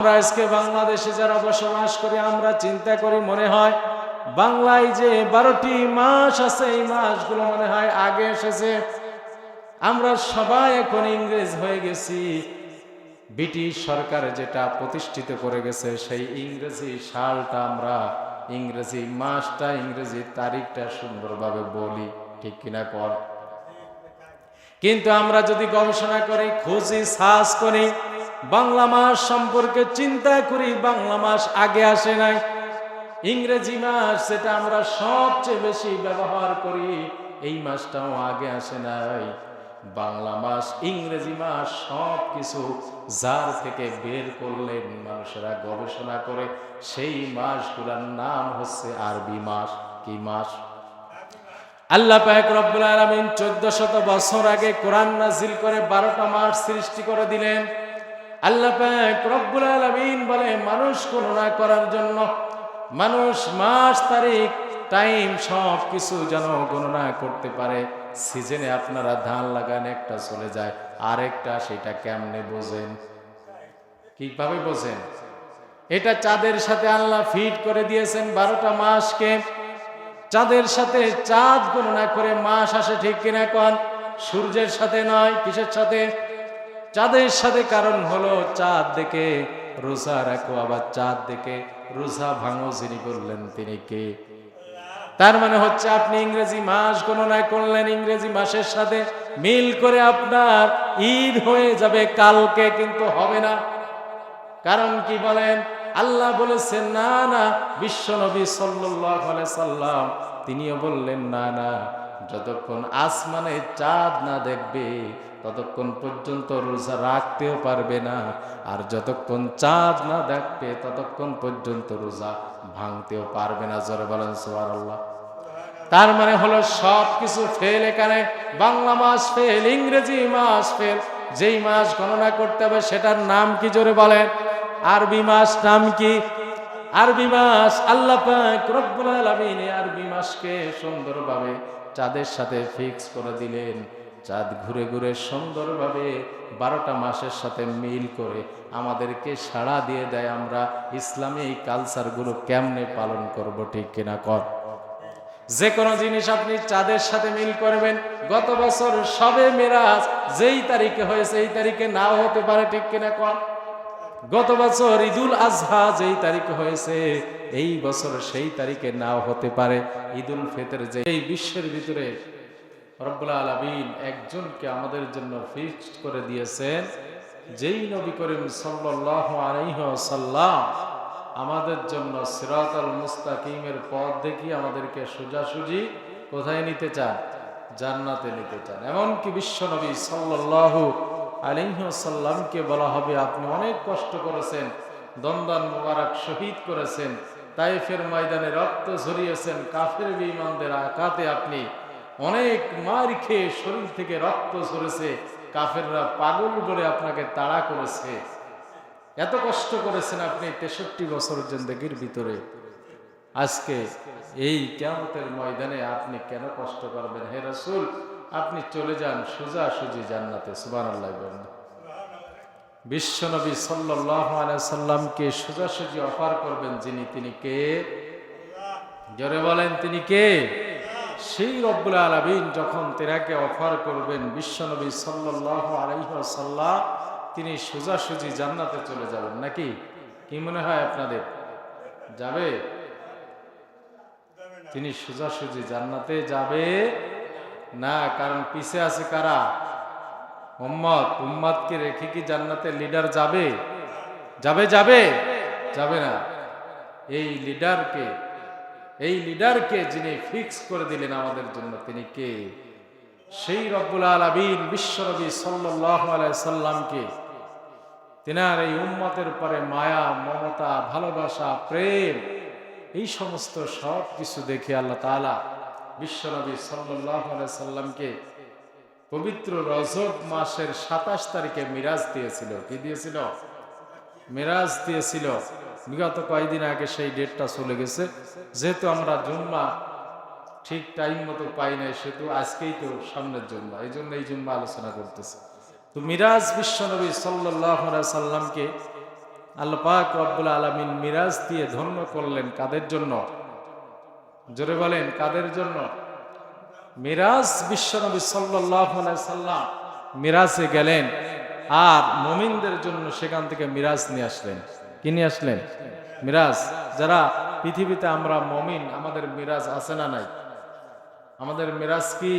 আমরা আজকে বাংলাদেশে যারা বসবাস করি, আমরা চিন্তা করি, মনে হয় বাংলায় যে বারোটি মাস আছে, এই মাসগুলো মনে হয় আগে এসেছে। আমরা সবাই এখন ইংরেজ হয়ে গেছি। ব্রিটিশ সরকার যেটা প্রতিষ্ঠিত করে গেছে, সেই ইংরেজি সালটা আমরা ইংরেজি মাসটা, ইংরেজি তারিখটা সুন্দরভাবে বলি, ঠিক কিনা কর? কিন্তু আমরা যদি গবেষণা করি, খুঁজি, সার্চ করি বাংলা মাস সম্পর্কে চিন্তা করি, বাংলা মাস আগে আসে নাই। ইংরেজি মাস, সেটা আমরা সবচেয়ে বেশি ব্যবহার করি, এই মাসটাও আগে আসে নাই। বাংলা মাস, ইংরেজি মাস সব কিছু যার থেকে বের করলেন মানুষেরা গবেষণা করে, সেই মাসগুলোর নাম হচ্ছে আরবি মাস। কি মাস? আল্লাহ পাক রব্বুল আলামিন 1400 বছর আগে কোরআন নাজিল করে 12টা মাস সৃষ্টি করে দিলেন। আল্লাহ পাক রব্বুল আলামিন বলে, মানুষ গণনা করার জন্য মানুষ মাস, তারিখ টাইম সব কিছু যেন গণনা করতে পারে। সিজনে আপনারা ধান লাগান, একটা চলে যায়, আরেকটা সেটা কেমনে বোঝেন? কীভাবে বোঝেন? এটা চাঁদের সাথে আল্লাহ ফিট করে দিয়েছেন বারোটা মাসকে। চাঁদের সাথে চাঁদ গণনা করে মাস আসে ঠিক কিনা কন? সূর্যের সাথে নয়, কিসের সাথে? চাঁদের সাথে কারণ হলো চাঁদ দেখে, রোজা রাখো, আবার চাঁদ দেখে, রোজা ভাঙো, যিনি বললেন তিনি কে? তার মানে হচ্ছে আপনি ইংরেজি মাস গণনা করলেন, ইংরেজি মাসের সাথে মিল করে আপনার ঈদ হয়ে যাবে, কালকে কিন্তু হবে না। কারণ কি বলেন? আল্লাহ বলেছেন, না না, বিশ্ব নবী সাল্লাম, তিনিও বললেন, না না, যতক্ষণ আসমানে চাঁদ না দেখবে ততক্ষণ পর্যন্ত রোজা রাখতেও পারবে না। আর যতক্ষণ চাঁদ না দেখবে, ততক্ষণ পর্যন্ত রোজা ভাঙতেও পারবে না। জোরে বলেন সোয়ার আল্লাহ তার মানে হলো সব কিছু ফেল এখানে। বাংলা মাস ফেল ইংরেজি মাস ফেল যেই মাস গণনা করতে হবে, সেটার নাম কি জোরে বলেন? আরবি মাস নাম কি? আরবি মাস, আল্লাহ পাক আরবি মাসকে সুন্দরভাবে চাঁদের সাথে ফিক্স করে দিলেন। চাঁদ ঘুরে ঘুরে সুন্দরভাবে বারোটা মাসের সাথে মিল করে আমাদেরকে সাড়া দিয়ে দেয় আমরা ইসলামী এই কালচারগুলো কেমনে পালন করব, ঠিক কিনা কর? যে কোনো জিনিস আপনি চাঁদের সাথে মিল করবেন, গত বছর সবে মেরাজ, যেই তারিখে হয়েছে এই তারিখে নাও হতে পারে, ঠিক কিনা কর? গত বছর ঈদুল আজহা যেই তারিখে হয়েছে, এই বছর সেই তারিখে নাও হতে পারে। ঈদুল ফেতের যে এই বিশ্বের ভিতরে রব্বুল আলমিন একজনকে আমাদের জন্য ফিক্সড করে দিয়েছেন। যেই নবী করিম আলাইসাল্লাম আমাদের জন্য সিরাত আল মুস্তাকিমের পথ দেখিয়ে আমাদেরকে সোজাসুজি কোথায় নিতে চান? জান্নাতে নিতে চান। এমনকি বিশ্ব নবী সাল্লাহ আলিহাসাল্লামকে বলা হবে, আপনি অনেক কষ্ট করেছেন দন্দন মুবারক শহীদ করেছেন, তাইফের ময়দানে রক্ত ঝরিয়েছেন, কাফের বিমানদের আঘাতে আপনি অনেক মার খেয়ে শরীর থেকে রক্ত ঝরেছে। কাফেররা পাগল বলে আপনাকে তাড়া করেছে। এত কষ্ট করেছেন আপনি তেষট্টি বছর জিন্দগির ভিতরে। আজকে এই কেমতের ময়দানে আপনি কেন কষ্ট করবেন? হে রসুল, আপনি চলে যান সোজা সুজি জান্নাতে। সুবান আল্লাহ বিশ্বনবী সাল্লামকে সোজাসুজি অফার করবেন যিনি, তিনি কে? জোরে বলেন, তিনি কে? সেই রব্বুল আলমিন যখন তেনাকে অফার করবেন বিশ্বনবী সাল্লাহ আলহ্লাম তিনি সোজাসুজি জান্নাতে চলে যাবেন নাকি? কি মনে হয় আপনাদের? যাবে? তিনি সোজাসুজি জান্নাতে যাবে না, কারণ পিছে আছে কারা? উম্মত। উম্মতকে রেখে কি জান্নাতে লিডার যাবে? যাবে যাবে? যাবে না। এই লিডারকে এই লিডারকে যিনি ফিক্স করে দিলেন আমাদের জন্য, তিনি কে? সেই রব্বুল আলমিন বিশ্বনবী সাল্লাহ সাল্লামকে। তিনার এই উম্মতের পরে মায়া, মমতা, ভালোবাসা, প্রেম, এই সমস্ত সব কিছু দেখে আল্লাহ তালা বিশ্বনবী সাল্লাহ সাল্লামকে পবিত্র রজব মাসের সাতাশ তারিখে মিরাজ দিয়েছিল। কি দিয়েছিল? মিরাজ দিয়েছিল। বিগত কয়েকদিন আগে সেই ডেটটা চলে গেছে। যেহেতু আমরা জুম্মা ঠিক টাইম মতো পাই নাই, সেহেতু আজকেই তো সামনের জুম্মা, এই জন্য এই জুম্মা আলোচনা করতেছে। তো মিরাজ বিশ্বনবী সাল্লাহ সাল্লামকে আল্লাহ পাক রব্বুল আলমিন মিরাজ দিয়ে ধন্য করলেন। কাদের জন্য? জোরে বলেন, কাদের জন্য? মিরাজ বিশ্বনবী সাল্লাহ সাল্লাম মিরাজে গেলেন আর মমিনদের জন্য সেখান থেকে মিরাজ নিয়ে আসলেন। কি নিয়ে আসলেন? মিরাজ, যারা পৃথিবীতে আমরা মমিন, আমাদের মিরাজ আছে না নাই? আমাদের মিরাজ কি?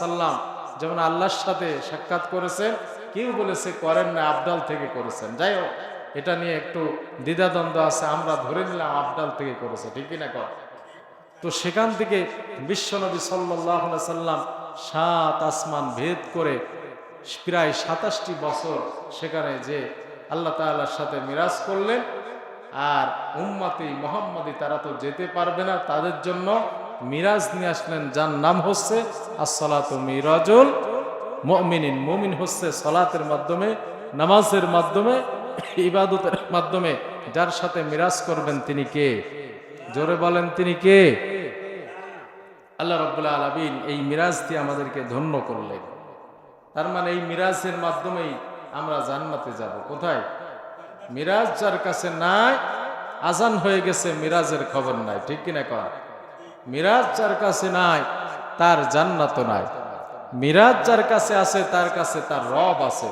সাল্লাম যেমন আল্লাহর সাথে সাক্ষাৎ করেছেন, কেউ বলেছে করেন না, আবদাল থেকে করেছেন। যাই হোক, এটা নিয়ে একটু দ্বিধাদ্বন্দ্ব আছে, আমরা ধরে নিলাম আবদাল থেকে করেছে, ঠিক কিনা কর তো সেখান থেকে বিশ্বনবী সাল্লাহ সাল্লাম সাত আসমান ভেদ করে প্রায় সাতাশটি বছর সেখানে যে আল্লাহ তাআলার সাথে মিরাজ করলেন। আর উম্মতি মোহাম্মদি তারা তো যেতে পারবে না, তাদের জন্য মিরাজ নিয়ে আসলেন, যার নাম হচ্ছে আসসালাতু মিরাজুল মুমিনিন। মমিন হচ্ছে সলাতের মাধ্যমে, নামাজের মাধ্যমে, ইবাদতের মাধ্যমে, যার সাথে মিরাজ করবেন তিনি কে? জোরে বলেন, তিনি কে? আল্লাহ রব্বুল্লাহ আলমিন এই মিরাজ দিয়ে আমাদেরকে ধন্য করলেন। তার মানে এই মিরাজের মাধ্যমেই আমরা জান্নাতে যাব। কোথায়? মিরাজ যার কাছে নাই, আজান হয়ে গেছে, মিরাজের খবর নাই। ঠিক কিনা কর মিরাজ যার কাছে নাই, তার জান্নাত নাই। মিরাজ যার কাছে আছে, তার কাছে তার রব আছে।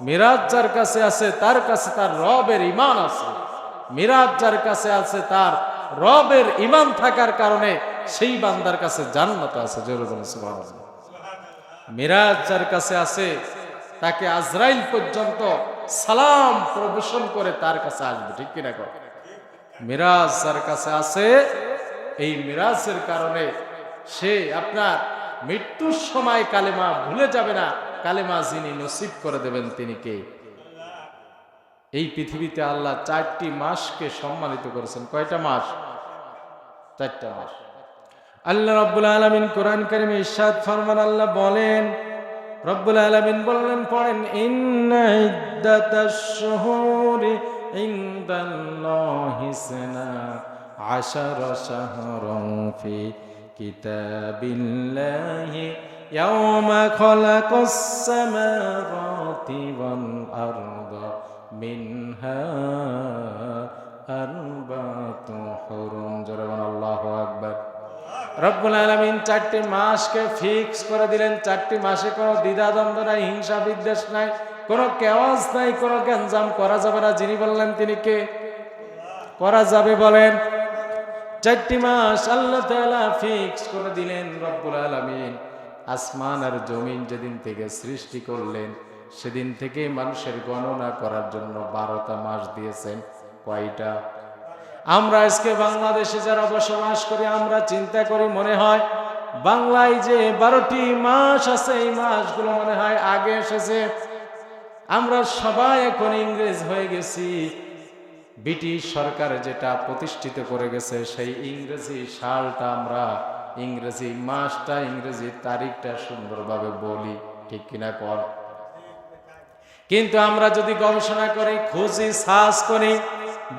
মিরাজ যার কাছে আছে, তার কাছে তার রবের ইমান আছে। মিরাজ যার কাছে আছে, তার রবের ইমান থাকার কারণে সেই বান্দার কাছে জান্নাত আছে মিরাজ যার কাছে আছে, তাকে আজরাইল পর্যন্ত সালাম, প্রবেশন করে তার কাছে আসবে, ঠিক কিনা কর মিরাজ যার কাছে আছে, এই মিরাজের কারণে সে আপনার মৃত্যুর সময় কালেমা ভুলে যাবে না, কালেমা যিনি নসিব করে দেবেন তিনি কে? এই পৃথিবীতে আল্লাহ চারটি মাসকে সম্মানিত করেছেন। কয়টা মাস? চারটা মাস। আল্লাহ রব্বুল আলমিন কোরআন কারিমে ইরশাদ ফরমান আল্লাহ বলেন, রব্বুল আলমিন বললেন, পড়েন আশারা মিনহা আরবাতু হুরুম। জোরে বলেন, আল্লাহু আকবার। রব্বুল আলমিন চারটি মাসকে ফিক্স করে দিলেন। চারটি মাসে কোনো দ্বিধাদ্বন্দ্ব নাই, হিংসা বিদ্বেষ নাই, কোনো কেওয়াজ নাই, কোনো গ্যাঞ্জাম করা যাবে না। যিনি বললেন, তিনি কে? করা যাবে, বলেন। চারটি মাস আল্লাহ তাআলা ফিক্স করে দিলেন রব্বুল আলমিন। আসমান আর জমিন যেদিন থেকে সৃষ্টি করলেন সেদিন থেকে মানুষের গণনা করার জন্য বারোটা মাস দিয়েছেন, কয়টা? আমরা আজকে বাংলাদেশে যারা বসবাস করি, আমরা চিন্তা করি, মনে হয় বাংলায় যে বারোটি মাস আছে, এই মাসগুলো মনে হয় আগে এসেছে। আমরা সবাই এখন ইংরেজ হয়ে গেছি। ব্রিটিশ সরকার যেটা প্রতিষ্ঠিত করে গেছে, সেই ইংরেজি সালটা আমরা ইংরেজি মাসটা, ইংরেজি তারিখটা সুন্দরভাবে বলি, ঠিক কিনা কর? কিন্তু আমরা যদি গবেষণা করি, খুঁজি, সার্চ করি,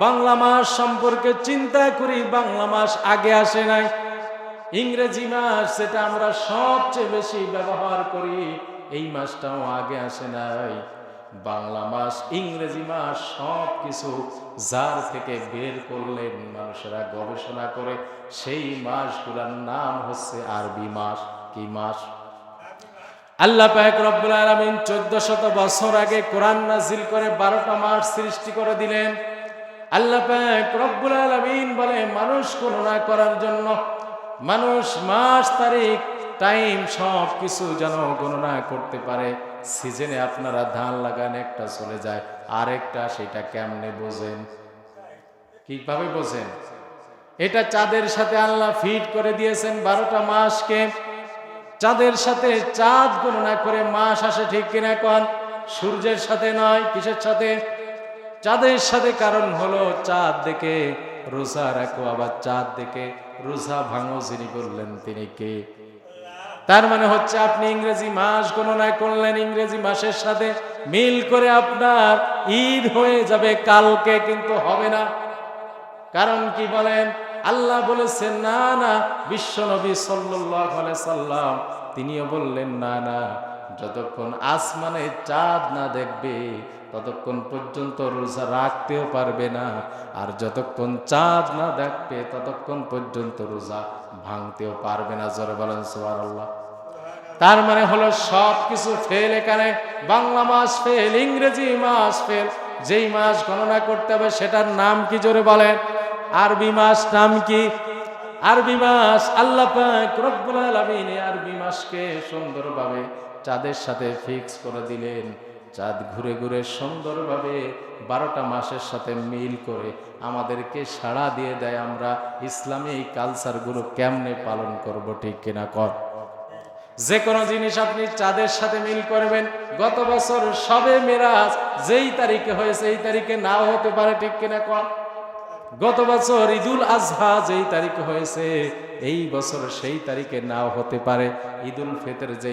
বাংলা মাস সম্পর্কে চিন্তা করি, বাংলা মাস আগে আসে নাই। ইংরেজি মাস সেটা আমরা সবচেয়ে বেশি ব্যবহার করি, এই মাসটাও আগে আসে নাই। বাংলা মাস, ইংরেজি মাস সব কিছু যার থেকে বের করলেন মানুষেরা গবেষণা করে, সেই মাসগুলোর নাম হচ্ছে আরবি মাস। কি মাস? আল্লাহ পাক রব্বুল আলামিন চোদ্দ শত বছর আগে কোরআন নাজিল করে বারোটা মাস সৃষ্টি করে দিলেন। আল্লাহ পাক রব্বুল আলামিন বলে, মানুষ গণনা করার জন্য মানুষ মাস, তারিখ, টাইম সব কিছু যেন গণনা করতে পারে। সিজনে আপনারা ধান লাগান, একটা চলে যায়, আরেকটা সেটা কেমনে বোঝেন? কীভাবে বোঝেন? এটা চাঁদের সাথে আল্লাহ ফিট করে দিয়েছেন বারোটা মাসকে। চাঁদের সাথে চাঁদ গণনা করে মাস আসে ঠিক কিনা কন? সূর্যের সাথে নয়, কিসের সাথে? চাঁদের সাথে কারণ হলো চাঁদ দেখে রোজা রাখো, আবার চাঁদ দেখে রোজা ভাঙো, যিনি বললেন তিনি কে? তার মানে হচ্ছে আপনি ইংরেজি মাস গণনা করলেন, ইংরেজি মাসের সাথে মিল করে আপনার ঈদ হয়ে যাবে, কালকে কিন্তু হবে না। কারণ কি বলেন? আল্লাহ বলেছেন, না না বিশ্ব নবী আলাইহি সাল্লাম। তিনিও বললেন, না না, যতক্ষণ আসমানে চাঁদ না দেখবে, ততক্ষণ পর্যন্ত রোজা রাখতেও পারবে না। আর যতক্ষণ চাঁদ না দেখবে, ততক্ষণ পর্যন্ত রোজা ভাঙতেও পারবে না। জোরে বলেন, সুবহানাল্লাহ। তার মানে হলো সব কিছু ফেল এখানে। বাংলা মাস ফেল ইংরেজি মাস ফেল যেই মাস গণনা করতে হবে, সেটার নাম কি জোরে বলেন? আরবি মাস নাম কি? আরবি মাস, আল্লাহ পাক রব্বুল আলামিন আরবি মাসকে সুন্দরভাবে চাঁদের সাথে ফিক্স করে দিলেন। চাঁদ ঘুরে ঘুরে সুন্দরভাবে বারোটা মাসের সাথে মিল করে আমাদেরকে সাড়া দিয়ে দেয় আমরা। ইসলামী এই কালচারগুলো কেমনে পালন করব ঠিক কিনা কর। যে কোনো জিনিস আপনি চাঁদের সাথে মিল করবেন। গত বছর সবে মেরাজ, যেই তারিখে হয়েছে, এই তারিখে নাও হতে পারে ঠিক কিনা কর। গত বছর ঈদুল আজহা যেই তারিখ হয়েছে, এই বছর সেই তারিখে নাও হতে পারে। ঈদুল ফেতের যে